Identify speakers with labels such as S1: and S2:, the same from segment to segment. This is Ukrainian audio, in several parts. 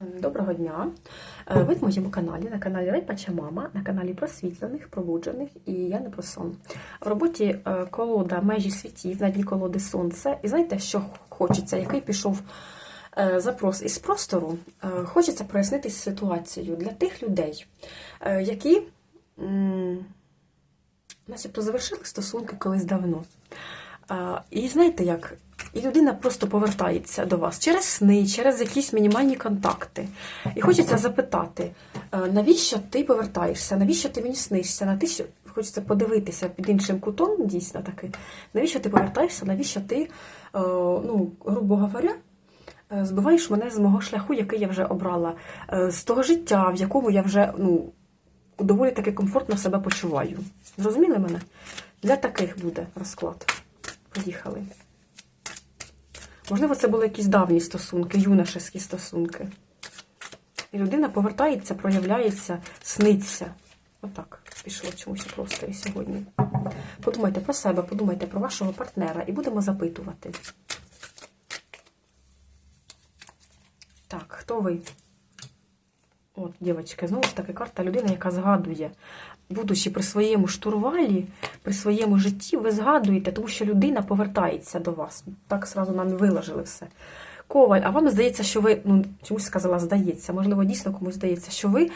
S1: Доброго дня! Е, Ви в моєму каналі, на каналі Райпача Мама, на каналі просвітлених, пробуджених і я не про сон. В роботі е, колода межі світів, на дні колоди сонце. І знаєте, що хочеться, який пішов е, запрос із простору, хочеться прояснити ситуацію для тих людей, які начебто завершили стосунки колись давно. І знаєте як? І людина просто повертається до вас через сни, через якісь мінімальні контакти. І хочеться запитати, е, навіщо ти повертаєшся, навіщо ти мені снишся, на те, що хочеться подивитися під іншим кутом, дійсно таки, навіщо ти повертаєшся, навіщо ти, е, ну, грубо говоря, е, збиваєш мене з мого шляху, який я вже обрала, з того життя, в якому я вже ну, доволі таки комфортно себе почуваю. Зрозуміли мене? Для таких буде розклад. Поїхали. Можливо, це були якісь давні стосунки, юношеські стосунки. І людина повертається, проявляється, сниться. Отак пішло чомусь у просторі сьогодні. Подумайте про себе, подумайте про вашого партнера і будемо запитувати. Так, хто ви? От, дівчатки, знову ж таки, карта людина, яка згадує, будучи при своєму штурвалі, при своєму житті, ви згадуєте, тому що людина повертається до вас. Так сразу нам виложили все. Коваль, а вам здається, що ви, ну, чомусь сказала, здається, можливо, дійсно комусь здається, що ви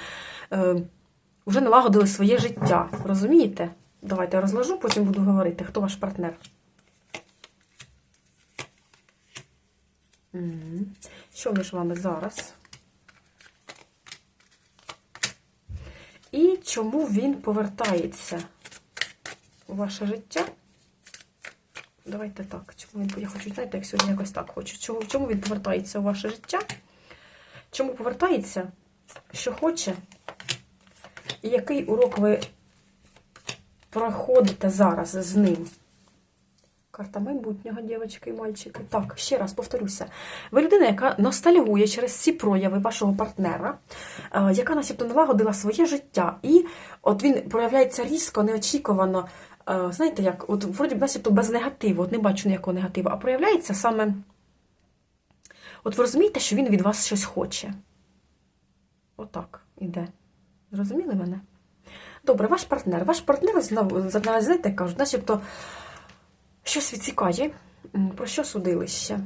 S1: е, вже налагодили своє життя. Розумієте? Давайте я розложу, потім буду говорити, хто ваш партнер. Що між вами зараз? І чому він повертається у ваше життя? Давайте так. Чому він, я хочу, знаєте, як сьогодні якось так хочу. Чому, чому він повертається у ваше життя? Чому повертається? Що хоче? І який урок ви проходите зараз з ним? Карта майбутнього, дівчатки і мальчики. Так, ще раз повторюся. Ви людина, яка ностальгує через ці прояви вашого партнера, е, яка начебто налагодила своє життя. І от він проявляється різко, неочікувано. Е, Знаєте, як, от вроді б начебто без негативу, от не бачу ніякого негативу, а проявляється саме. От ви розумієте, що він від вас щось хоче. Отак іде. Зрозуміли мене? Добре, ваш партнер. Ваш партнер, знову, знаєте, кажуть, начебто. Щось відсікає. Про що судилище?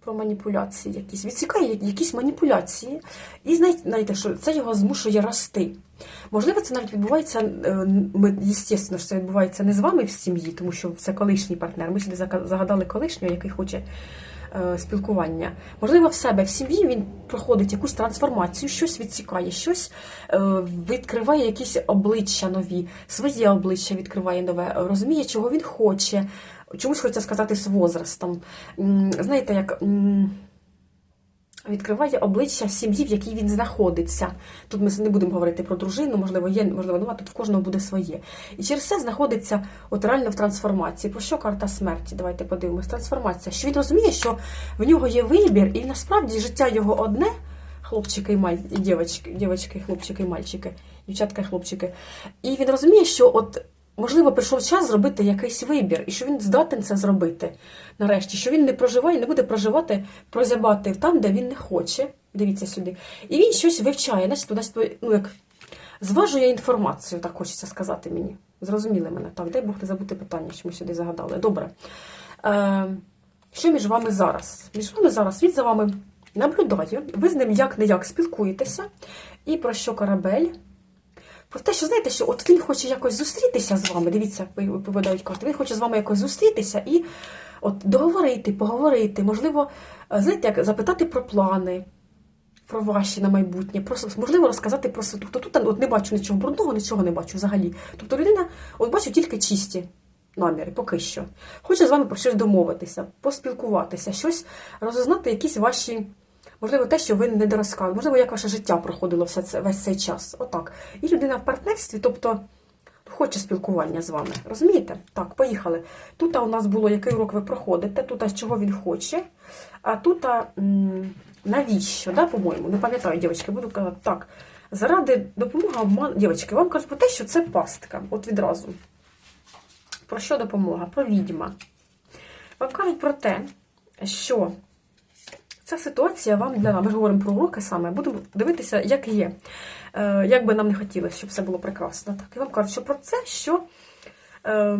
S1: Про маніпуляції якісь. Відсікає якісь маніпуляції. І знаєте, що це його змушує рости. Можливо, це навіть відбувається, е, ми, звісно, що це відбувається не з вами в сім'ї, тому що це колишній партнер. Ми сюди загадали колишнього, який хоче спілкування. Можливо, в себе в сім'ї він проходить якусь трансформацію, щось відсікає, щось е, відкриває якісь обличчя нові, своє обличчя відкриває нове, розуміє, чого він хоче. Чомусь хочеться сказати з возрастом. Знаєте, як. Відкриває обличчя сім'ї, в якій він знаходиться. Тут ми не будемо говорити про дружину, можливо, є, можливо, нема, тут в кожного буде своє. І через це знаходиться от реально в трансформації. Про що карта смерті? Давайте подивимось. Трансформація. Що він розуміє, що в нього є вибір, і насправді життя його одне, хлопчики і маль... дівчатки, хлопчики і мальчики, дівчатка і хлопчики. І він розуміє, що от. Можливо, прийшов час зробити якийсь вибір, і що він здатен це зробити нарешті, що він не проживає, не буде проживати, прозябати там, де він не хоче. Дивіться сюди. І він щось вивчає, значить, ну як зважує інформацію, так хочеться сказати мені. Зрозуміли мене. Так, дай Бог не забути питання, що ми сюди загадали. Добре. Е, що між вами зараз? Між вами зараз він за вами наблюдає, ви з ним як не як спілкуєтеся. І про що корабель? Про те, що знаєте, що от він хоче якось зустрітися з вами. Дивіться, випадають карти. Він хоче з вами якось зустрітися і от договорити, поговорити, можливо, е, знаєте, як запитати про плани, про ваші на майбутнє, просто можливо розказати про. Тобто тут от не бачу нічого брудного, нічого не бачу взагалі. Тобто людина, от бачу тільки чисті наміри, поки що. Хоче з вами про щось домовитися, поспілкуватися, щось розузнати, якісь ваші. Можливо, те, що ви не дорозказали, можливо, як ваше життя проходило все це, весь цей час. Отак. І людина в партнерстві, тобто хоче спілкування з вами. Розумієте? Так, поїхали. Тут у нас було, який урок ви проходите, тут чого він хоче, а тут навіщо, да, по-моєму, не пам'ятаю, дівчатки, буду казати так. Заради допомоги обман. Дівчатки, вам кажуть про те, що це пастка. От відразу. Про що допомога? Про відьма. Вам кажуть про те, що Ця ситуація вам для нас, ми ж говоримо про уроки саме, будемо дивитися, як є. Е, як би нам не хотілося, щоб все було прекрасно. Так, і вам кажуть, що про це, що е,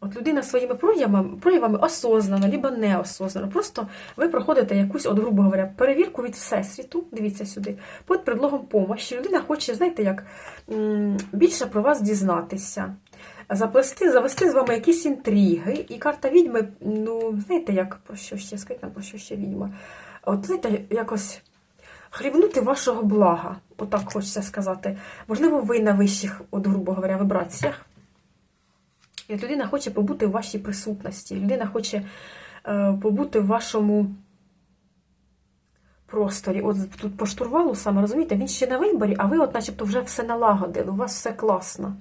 S1: от людина своїми проявами, проявами осознано, либо неосознано. Просто ви проходите якусь, от, грубо говоря, перевірку від Всесвіту, дивіться сюди, під предлогом помощі. Людина хоче, знаєте, як більше про вас дізнатися. Заплести, завести з вами якісь інтриги, і карта відьми, ну, знаєте, як про що ще сказати, нам про що ще відьма? От знаєте, якось хлібнути вашого блага, отак хочеться сказати. Можливо, ви на вищих, от, грубо говоря, вибраціях. І от людина хоче побути в вашій присутності. Людина хоче е, побути в вашому просторі. От тут по штурвалу саме, розумієте, він ще на виборі, а ви, от, начебто, вже все налагодили, у вас все класно.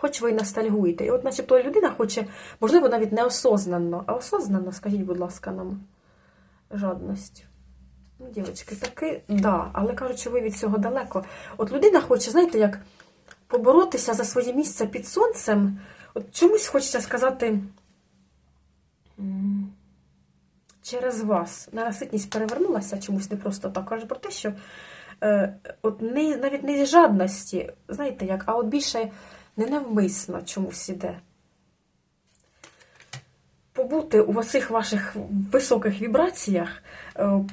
S1: Хоч ви ностальгуєте. І от, начебто, людина хоче, можливо, навіть не осознанно, а осознанно, скажіть, будь ласка, нам жадність. Ну, дівчатки, таки, да, але кажуть, що ви від цього далеко. От людина хоче, знаєте, як поборотися за своє місце під сонцем. От чомусь хочеться сказати через вас. Ненаситність перевернулася чомусь не просто так. Каже про те, що е, от не, навіть не з жадності, знаєте як, а от більше ненавмисно чомусь іде. Побути у цих ваших високих вібраціях, е,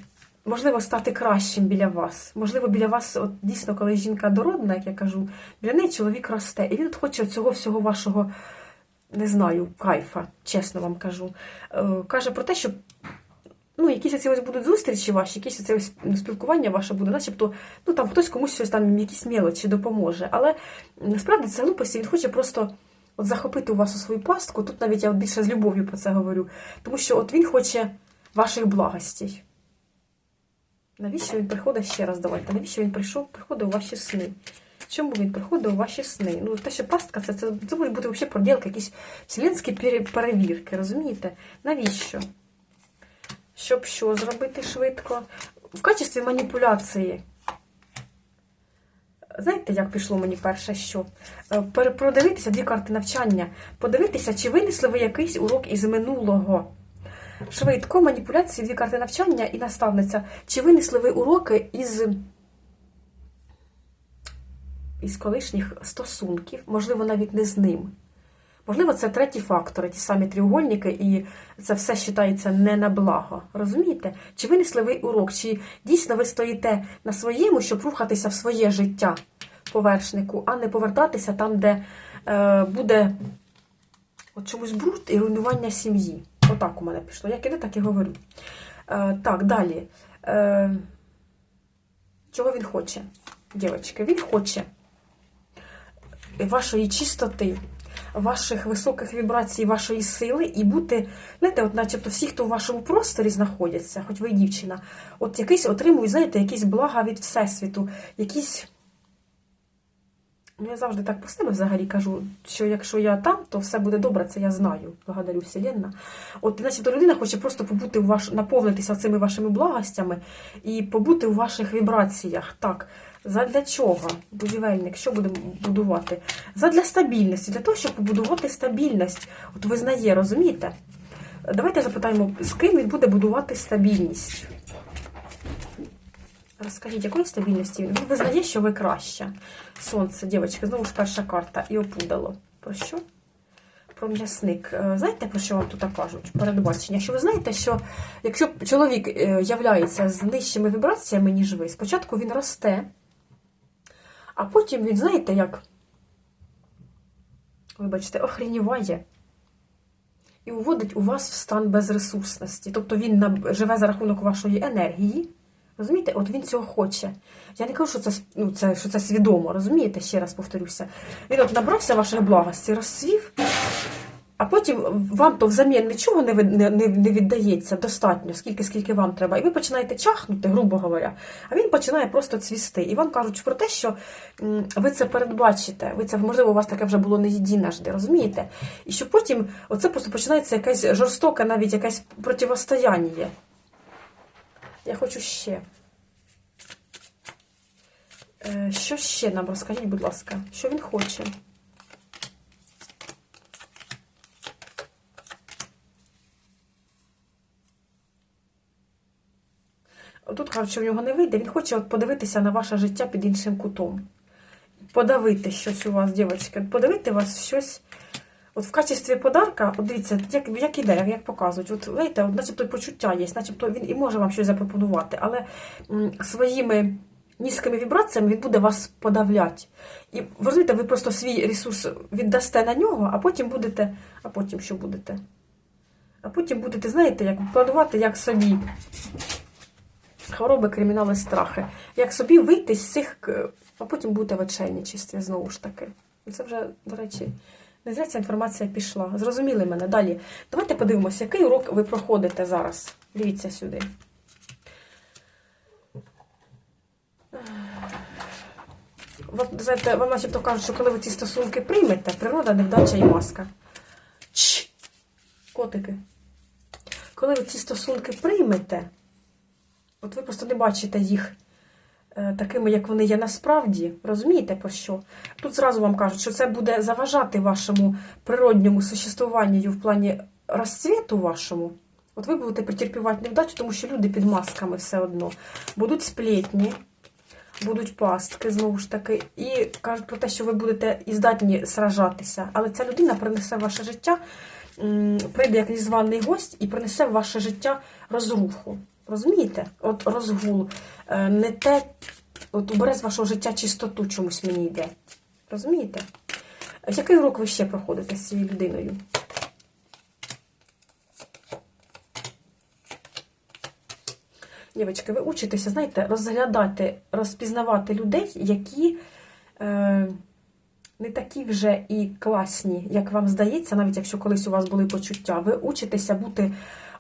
S1: можливо, стати кращим біля вас. Можливо, біля вас, от дійсно, коли жінка дородна, як я кажу, біля неї чоловік росте. І він от хоче цього всього вашого, не знаю, кайфа, чесно вам кажу. Е, Каже про те, що ну, якісь оці будуть зустрічі ваші, якісь оце ну, спілкування ваше буде, начебто, ну там хтось комусь щось там, якісь мелочі допоможе. Але насправді це глупості, він хоче просто от захопити у вас у свою пастку. Тут навіть я от більше з любов'ю про це говорю. Тому що от він хоче ваших благостей. Навіщо він приходить ще раз? Давайте, навіщо він прийшов, приходить у ваші сни? Чому він приходить у ваші сни? Ну, те, що пастка, це, це, це може бути взагалі проділка, якісь вселенські перевірки, розумієте? Навіщо? Щоб що зробити швидко? В качестві маніпуляції. Знаєте, як пішло мені перше, що? Е, Продивитися дві карти навчання, подивитися, чи винесли ви якийсь урок із минулого. Швидко, маніпуляції, дві карти навчання і наставниця. Чи винесли ви уроки із, із колишніх стосунків, можливо, навіть не з ним. Можливо, це треті фактори, ті самі тріугольники, і це все вважається не на благо. Розумієте? Чи винесли ви урок, чи дійсно ви стоїте на своєму, щоб рухатися в своє життя по вершнику, а не повертатися там, де е, буде от чомусь бруд і руйнування сім'ї. Отак у мене пішло. Як іде, так і говорю. Е, так, далі. Е, чого він хоче, дівчатки? Він хоче вашої чистоти, ваших високих вібрацій, вашої сили і бути, знаєте, от начебто всі, хто в вашому просторі знаходяться, хоч ви і дівчина, от якийсь отримують, знаєте, якісь блага від Всесвіту, якісь. Ну, я завжди так про себе взагалі кажу, що якщо я там, то все буде добре, це я знаю. Благодарю Вселенна. От, начебто, людина хоче просто побути у ваш, наповнитися цими вашими благостями і побути у ваших вібраціях. Так, задля чого? Будівельник, що будемо будувати? Задля стабільності, для того, щоб побудувати стабільність. От визнає, розумієте? Давайте запитаємо, з ким він буде будувати стабільність. Розкажіть, якої стабільності він? Визнає, що ви краща. Сонце, дівчатка, знову ж перша карта. І опудало. Про що? Про м'ясник. Е, Знаєте, про що вам тут кажуть? Передбачення. Що ви знаєте, що якщо чоловік е, являється з нижчими вібраціями, ніж ви, спочатку він росте, а потім він, знаєте, як, вибачте, охреніває і уводить у вас в стан безресурсності. Тобто він живе за рахунок вашої енергії. Розумієте, от він цього хоче. Я не кажу, що це, ну, це, що це свідомо, розумієте, ще раз повторюся. Він от набрався ваших благостей, розсвів, а потім вам то взамін нічого не, не, не, віддається достатньо, скільки, скільки вам треба. І ви починаєте чахнути, грубо говоря, а він починає просто цвісти. І вам кажуть про те, що ви це передбачите. Ви це, можливо, у вас таке вже було не єдиножди, розумієте? І що потім оце просто починається якесь жорстоке, навіть якесь противостояння. Я хочу ще. Е, Що ще нам розкажіть, будь ласка, що він хоче? Кажуть, що в нього не вийде. Він хоче от подивитися на ваше життя під іншим кутом. Подавити щось у вас, дівчатки. Подавити вас щось. От в качестві подарка, от дивіться, як, як іде, як показують. От знаєте, от, начебто почуття є, начебто він і може вам щось запропонувати, але м, своїми низькими вібраціями він буде вас подавляти. І ви розумієте, ви просто свій ресурс віддасте на нього, а потім будете. А потім що будете? А потім будете, знаєте, як планувати як собі. Хвороби, кримінали, страхи. Як собі вийти з цих, а потім будете в отчайничестві знову ж таки. Це вже, до речі, не зря ця інформація пішла. Зрозуміли мене. Далі. Давайте подивимося, який урок ви проходите зараз. Дивіться сюди. От, знаєте, вам начебто кажуть, що коли ви ці стосунки приймете, природа, невдача і маска. Чш! Котики. Коли ви ці стосунки приймете, от ви просто не бачите їх е, такими, як вони є насправді. Розумієте про що? Тут зразу вам кажуть, що це буде заважати вашому природньому существуванню в плані розцвіту вашому. От ви будете претерпівати невдачу, тому що люди під масками все одно. Будуть сплетні, будуть пастки, знову ж таки, і кажуть про те, що ви будете і здатні сражатися. Але ця людина принесе в ваше життя, прийде як незваний гость і принесе в ваше життя розруху. Розумієте? От розгул. Е, Не те, от убере з вашого життя чистоту чомусь мені йде. Розумієте? Який урок ви ще проходите з цією людиною? Дівчатки, ви учитеся, знаєте, розглядати, розпізнавати людей, які е, не такі вже і класні, як вам здається, навіть якщо колись у вас були почуття. Ви учитеся бути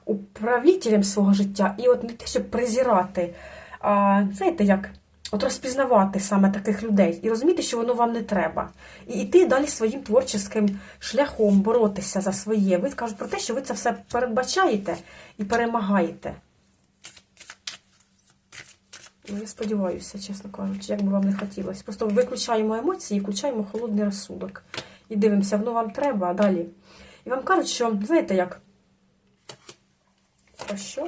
S1: управлітелем свого життя і от не те, щоб презирати, а знаєте, як от розпізнавати саме таких людей і розуміти, що воно вам не треба. І йти далі своїм творчим шляхом, боротися за своє. Ви кажуть про те, що ви це все передбачаєте і перемагаєте. Ну, я сподіваюся, чесно кажучи, як би вам не хотілося. Просто виключаємо емоції, включаємо холодний розсудок. І дивимося, воно вам треба, далі. І вам кажуть, що, знаєте як? Про що?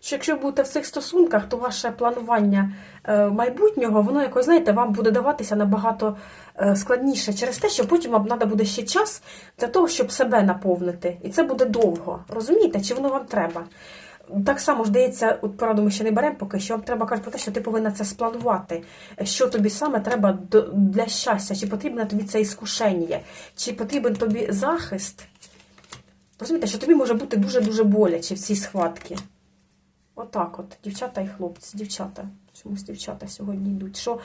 S1: Що якщо будете в цих стосунках, то ваше планування е, майбутнього, воно якось, знаєте, вам буде даватися набагато е, складніше через те, що потім вам треба буде ще час для того, щоб себе наповнити. І це буде довго. Розумієте, чи воно вам треба? Так само ж дається, от пораду ми ще не беремо поки що. Вам треба кажуть про те, що ти повинна це спланувати. Що тобі саме треба для щастя, чи потрібне тобі це іскушення, чи потрібен тобі захист. Розумієте, що тобі може бути дуже-дуже боляче в цій схватці. Отак от, дівчата і хлопці, дівчата. Чомусь дівчата сьогодні йдуть. Що,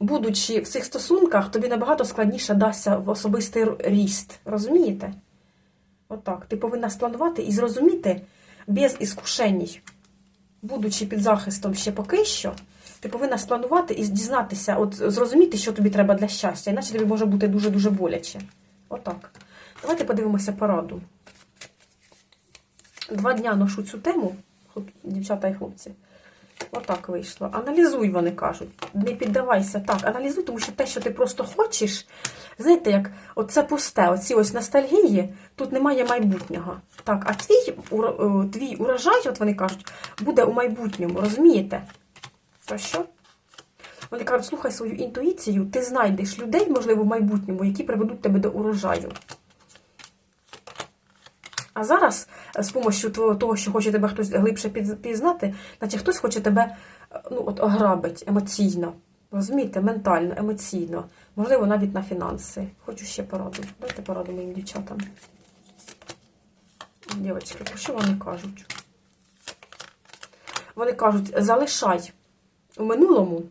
S1: будучи в цих стосунках, тобі набагато складніше дасться в особистий ріст. Розумієте? Отак. Ти повинна спланувати і зрозуміти без іскушень, будучи під захистом ще поки що, ти повинна спланувати і дізнатися, от зрозуміти, що тобі треба для щастя, іначе тобі може бути дуже-дуже боляче. Отак. Давайте подивимося пораду. Два дня ношу цю тему, дівчата і хлопці. Отак вийшло. Аналізуй, вони кажуть. Не піддавайся. Так, аналізуй, тому що те, що ти просто хочеш, знаєте, як оце пусте, оці ось ностальгії, тут немає майбутнього. Так, а твій, е, твій урожай, от вони кажуть, буде у майбутньому, розумієте? Про що? Вони кажуть, слухай свою інтуїцію, ти знайдеш людей, можливо, в майбутньому, які приведуть тебе до урожаю. А зараз, е, з допомогою того, що хоче тебе хтось глибше піз- пізнати, наче хтось хоче тебе е, ну, от, ограбить емоційно. Розумієте, ментально, емоційно, можливо, навіть на фінанси. Хочу ще пораду. Дайте пораду моїм дівчатам. Дівчатки, про що вони кажуть? Вони кажуть, залишай у минулому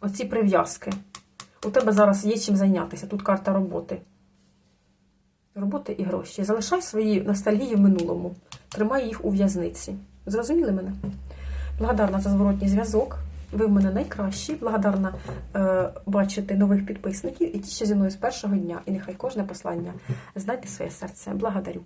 S1: оці прив'язки. У тебе зараз є чим зайнятися. Тут карта роботи. Роботи і гроші. Залишай свої ностальгії в минулому. Тримай їх у в'язниці. Зрозуміли мене? Благодарна за зворотній зв'язок. Ви в мене найкращі. Благодарна е, бачити нових підписників і ті, що зі мною з першого дня. І нехай кожне послання знайде своє серце. Благодарю.